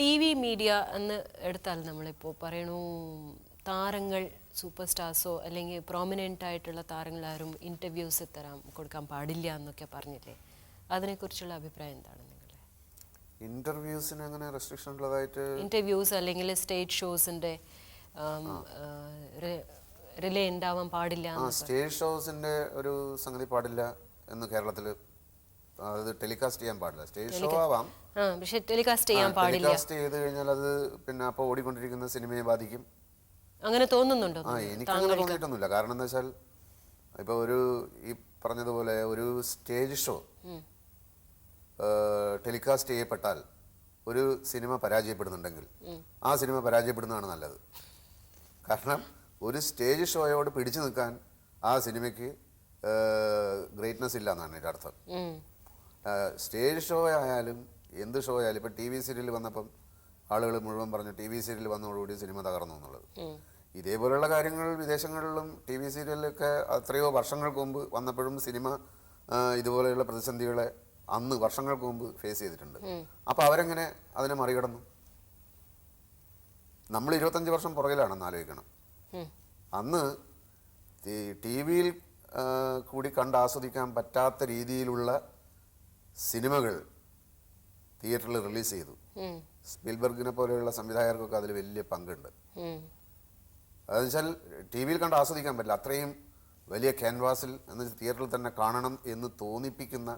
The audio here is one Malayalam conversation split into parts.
ടി വി മീഡിയ എന്ന് എടുത്താൽ നമ്മളിപ്പോൾ പറയണു താരങ്ങൾ സൂപ്പർ സ്റ്റാർസോ അല്ലെങ്കിൽ പ്രോമിനന്റ് ആയിട്ടുള്ള താരങ്ങളാരും ഇന്റർവ്യൂസ് തരാൻ കൊടുക്കാൻ പാടില്ല എന്നൊക്കെ പറഞ്ഞില്ലേ? അതിനെക്കുറിച്ചുള്ള അഭിപ്രായം എന്താണ് നിങ്ങളുടെ? ഇന്റർവ്യൂസിന് അങ്ങനെ റെസ്ട്രിക്ഷൻ ഉള്ളതായിട്ട് ഇന്റർവ്യൂസ് അല്ലെങ്കിൽ സ്റ്റേജ് ഷോസിന്റെ റിലേ ഉണ്ടാവാൻ പാടില്ല സ്റ്റേജ് ഷോസിന്റെ ഒരു സംഗതി പാടില്ല എന്ന് കേരളത്തിൽ അത് ടെലികാസ്റ്റ് ചെയ്യാൻ പാടില്ല. സ്റ്റേജ് ഷോ ആവാം. ആ പക്ഷെ ടെലികാസ്റ്റ് ചെയ്യാൻ പാടില്ല. ടെലികാസ്റ്റ് ചെയ്ത് കഴിഞ്ഞാൽ അത് പിന്നെ അപ്പോൾ ഓടിക്കൊണ്ടിരിക്കുന്ന സിനിമയെ ബാധിക്കും. അങ്ങനെ തോന്നുന്നുണ്ടോ? ആ എനിക്ക് അങ്ങനെ തോന്നിയിട്ടൊന്നുമില്ല. കാരണം എന്താ വെച്ചാൽ ഇപ്പൊ ഒരു ഈ പറഞ്ഞതുപോലെ ഒരു സ്റ്റേജ് ഷോ ടെലികാസ്റ്റ് ചെയ്യപ്പെട്ടാൽ ഒരു സിനിമ പരാജയപ്പെടുന്നുണ്ടെങ്കിൽ ആ സിനിമ പരാജയപ്പെടുന്നതാണ് നല്ലത്. കാരണം ഒരു സ്റ്റേജ് ഷോയോട് പിടിച്ചു നിൽക്കാൻ ആ സിനിമയ്ക്ക് ഗ്രേറ്റ്നസ് ഇല്ല എന്നാണ് എന്റെ അർത്ഥം. സ്റ്റേജ് ഷോ ആയാലും എന്ത് ഷോ ആയാലും ഇപ്പം ടി വി സീരിയൽ വന്നപ്പം ആളുകൾ മുഴുവൻ പറഞ്ഞു ടി വി സീരിയൽ വന്നതോടുകൂടി സിനിമ തകർന്നു എന്നുള്ളത്. ഇതേപോലെയുള്ള കാര്യങ്ങൾ വിദേശങ്ങളിലും ടി വി സീരിയലൊക്കെ എത്രയോ വർഷങ്ങൾക്ക് മുമ്പ് വന്നപ്പോഴും സിനിമ ഇതുപോലെയുള്ള പ്രതിസന്ധികളെ അന്ന് വർഷങ്ങൾക്ക് മുമ്പ് ഫേസ് ചെയ്തിട്ടുണ്ട്. അപ്പോൾ അവരെങ്ങനെ അതിനെ മറികടന്നു? നമ്മൾ ഇരുപത്തഞ്ച് വർഷം പുറകിലാണെന്ന് ആലോചിക്കണം. അന്ന് ടി വിയിൽ കൂടി കണ്ട് ആസ്വദിക്കാൻ പറ്റാത്ത രീതിയിലുള്ള സിനിമകൾ തിയേറ്ററിൽ റിലീസ് ചെയ്തു. സ്പിൽബർഗിനെ പോലെയുള്ള സംവിധായകർക്കൊക്കെ അതിൽ വലിയ പങ്കുണ്ട്. അതെന്ന് വെച്ചാൽ ടി വിയിൽ കണ്ട് ആസ്വദിക്കാൻ പറ്റില്ല. അത്രയും വലിയ ക്യാൻവാസിൽ എന്ന് തിയേറ്ററിൽ തന്നെ കാണണം എന്ന് തോന്നിപ്പിക്കുന്ന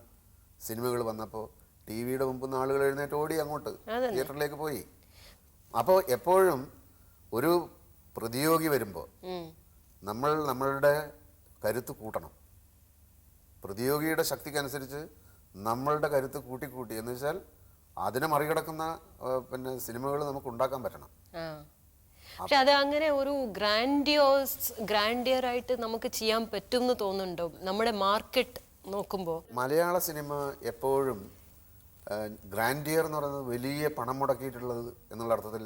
സിനിമകൾ വന്നപ്പോൾ ടി വിയുടെ മുമ്പ് നിന്ന് ആളുകൾ എഴുന്നേറ്റ് ഓടി അങ്ങോട്ട് തിയേറ്ററിലേക്ക് പോയി. അപ്പോൾ എപ്പോഴും ഒരു പ്രതിയോഗി വരുമ്പോൾ നമ്മൾ നമ്മളുടെ കരുത്ത് കൂട്ടണം. പ്രതിയോഗിയുടെ ശക്തിക്കനുസരിച്ച് നമ്മളുടെ കരുത്ത് കൂട്ടിക്കൂട്ടി. എന്ന് വെച്ചാൽ അതിനെ മറികടക്കുന്ന പിന്നെ സിനിമകൾ നമുക്ക് ഉണ്ടാക്കാൻ പറ്റണം. പക്ഷെ അത് അങ്ങനെ ഒരു ഗ്രാൻഡിയോസ് ഗ്രാൻഡിയർ ആയിട്ട് നമുക്ക് ചെയ്യാൻ പറ്റും എന്ന് തോന്നുന്നുണ്ടോ? നമ്മുടെ മാർക്കറ്റ് നോക്കുമ്പോൾ മലയാള സിനിമ എപ്പോഴും ഗ്രാൻഡിയർ എന്ന് പറയുന്നത് വലിയ പണം മുടക്കിയിട്ടുള്ളത് എന്നുള്ള അർത്ഥത്തിൽ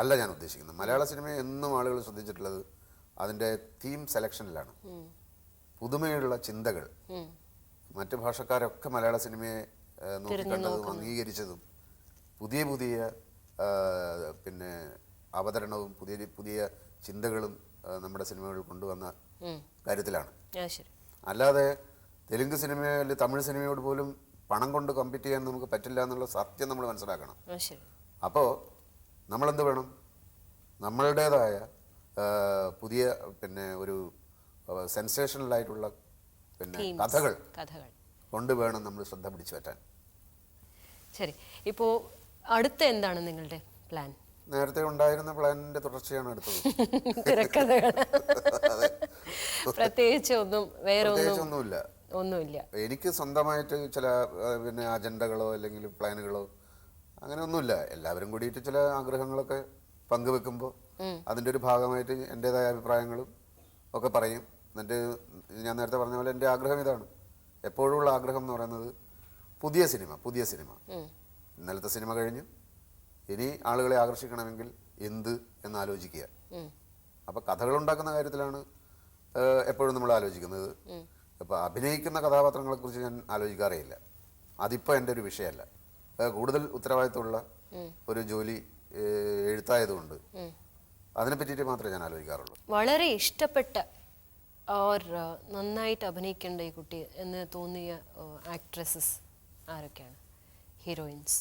അല്ല ഞാൻ ഉദ്ദേശിക്കുന്നത്. മലയാള സിനിമ എന്നും ആളുകൾ ശ്രദ്ധിച്ചിട്ടുള്ളത് അതിന്റെ തീം സെലക്ഷനിലാണ് പുതുമയുള്ള ചിന്തകൾ. മറ്റു ഭാഷക്കാരൊക്കെ മലയാള സിനിമയെ നോക്കിക്കണ്ടതും അംഗീകരിച്ചതും പുതിയ പുതിയ പിന്നെ അവതരണവും പുതിയ പുതിയ ചിന്തകളും നമ്മുടെ സിനിമകൾ കൊണ്ടുവന്ന കാര്യത്തിലാണ്. അല്ലാതെ തെലുങ്ക് സിനിമയോ അല്ലെങ്കിൽ തമിഴ് സിനിമയോട് പോലും പണം കൊണ്ട് കമ്പീറ്റ് ചെയ്യാൻ നമുക്ക് പറ്റില്ല എന്നുള്ള സത്യം നമ്മൾ മനസ്സിലാക്കണം. അപ്പോൾ നമ്മളെന്ത് വേണം? നമ്മളുടേതായ പുതിയ പിന്നെ ഒരു സെൻസേഷണലായിട്ടുള്ള പിന്നെ കഥകൾ കഥകൾ. കൊണ്ട് വേണം നമ്മൾ ശ്രദ്ധ പിടിച്ചു പറ്റാൻ. ശരി. ഇപ്പോൾ അടുത്ത എന്താണ് നിങ്ങളുടെ പ്ലാൻ? നേരത്തെ ഉണ്ടായിരുന്ന പ്ലാനിന്റെ തുടർച്ചയാണ് അടുത്തത്. തിരക്കഥകൾ. പ്രത്യേകിച്ച് ഒന്നും വേറെ ഒന്നും ഒന്നുമില്ല. എനിക്ക് സ്വന്തമായിട്ട് ചില പിന്നെ അജണ്ടകളോ അല്ലെങ്കിൽ പ്ലാനുകളോ അങ്ങനെ ഒന്നുമില്ല. എല്ലാവരും കൂടിയിട്ട് ചില ആഗ്രഹങ്ങളൊക്കെ പങ്കുവെക്കുമ്പോൾ അതിന്റെ ഒരു ഭാഗമായിട്ട് എന്റെതായ അഭിപ്രായങ്ങളും ഒക്കെ പറയും. എന്നിട്ട് ഞാൻ നേരത്തെ പറഞ്ഞ പോലെ എന്റെ ആഗ്രഹം ഇതാണ്. എപ്പോഴുള്ള ആഗ്രഹം എന്ന് പറയുന്നത് പുതിയ സിനിമ പുതിയ സിനിമ. ഇന്നലത്തെ സിനിമ കഴിഞ്ഞു. ഇനി ആളുകളെ ആകർഷിക്കണമെങ്കിൽ എന്ത് എന്ന് ആലോചിക്കുക. അപ്പോൾ കഥകൾ ഉണ്ടാക്കുന്ന കാര്യത്തിലാണ് എപ്പോഴും നമ്മൾ ആലോചിക്കുന്നത്. അപ്പോൾ അഭിനയിക്കുന്ന കഥാപാത്രങ്ങളെക്കുറിച്ച് ഞാൻ ആലോചിക്കാറേയില്ല. അതിപ്പോൾ എന്റെ ഒരു വിഷയമല്ല. കൂടുതൽ ഉത്തരവാദിത്തമുള്ള ഒരു ജോലി എഴുത്തായതുകൊണ്ട് അതിനെ പറ്റിയിട്ട് മാത്രമേ ഞാൻ ആലോചിക്കാറുള്ളൂ. വളരെ ഇഷ്ടപ്പെട്ട ഓർ നന്നായിട്ട് അഭിനയിക്കേണ്ട ഈ കുട്ടി എന്ന് തോന്നിയ ആക്ട്രസസ് ആരൊക്കെയാണ്? ഹീറോയിൻസ്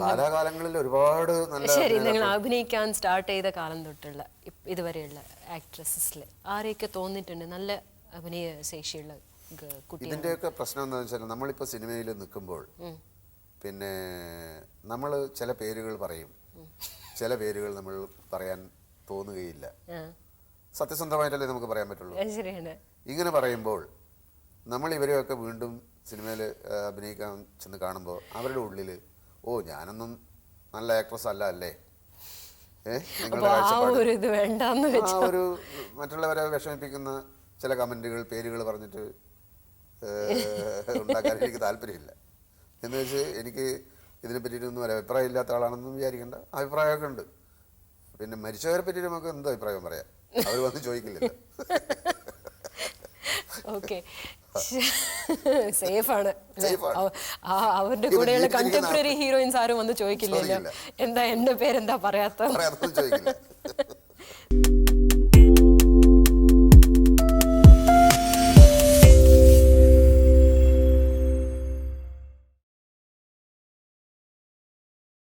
കാലാകാലങ്ങളിൽ ഒരുപാട് നല്ല ശരി നിങ്ങൾ അഭിനയിക്കാൻ സ്റ്റാർട്ട് ചെയ്ത കാലം തൊട്ടുള്ള ഇതുവരെയുള്ള ആക്ട്രസസിൽ ആരെയൊക്കെ തോന്നിയിട്ടുണ്ട്? നല്ല അഭിനയ ശേഷിയുള്ള ഇതിന്റെയൊക്കെ പ്രശ്നം എന്താണെന്ന് വെച്ചാൽ നമ്മളിപ്പോൾ സിനിമയിൽ നിൽക്കുമ്പോൾ പിന്നെ നമ്മൾ ചില പേരുകൾ പറയും. ചില പേരുകൾ നമ്മൾ പറയാൻ തോന്നുകയില്ല. സത്യസന്ധമായിട്ടല്ലേ നമുക്ക് പറയാൻ പറ്റുള്ളൂ? ശരിയാണ്. ഇങ്ങനെ പറയുമ്പോൾ നമ്മൾ ഇവരെയൊക്കെ വീണ്ടും സിനിമയിൽ അഭിനയിക്കാൻ ചെന്ന് കാണുമ്പോൾ അവരുടെ ഉള്ളിൽ ഓ ഞാനൊന്നും നല്ല ആക്ട്രസ് അല്ല അല്ലേ? ആ ഒരു മറ്റുള്ളവരെ വിഷമിപ്പിക്കുന്ന ചില കമന്റുകൾ പേരുകൾ പറഞ്ഞിട്ട് ഉണ്ടാക്കാൻ എനിക്ക് താല്പര്യമില്ല. എന്ന് വെച്ച് എനിക്ക് ഇതിനെ പറ്റിയിട്ടൊന്നും ഒരു അഭിപ്രായം ഇല്ലാത്ത ആളാണെന്നും വിചാരിക്കേണ്ട. അഭിപ്രായമൊക്കെ ഉണ്ട്. പിന്നെ മരിച്ചവരെ പറ്റി നമുക്ക് എന്താ അഭിപ്രായം പറയാം. അവർ വന്ന് ചോദിക്കില്ലല്ലോ. ഓക്കെ. സേഫ് ആണ് Safe ആണ്. അവ- ആ- അവരുടെ കൂടെയുള്ള കണ്ടംപററി ഹീറോയിൻസ് ആരും വന്ന് ചോദിക്കില്ലല്ലോ. ചോദിക്കില്ല. എന്താ എന്റെ പേരെന്താ പറയാത്ത ചോദിക്കില്ല.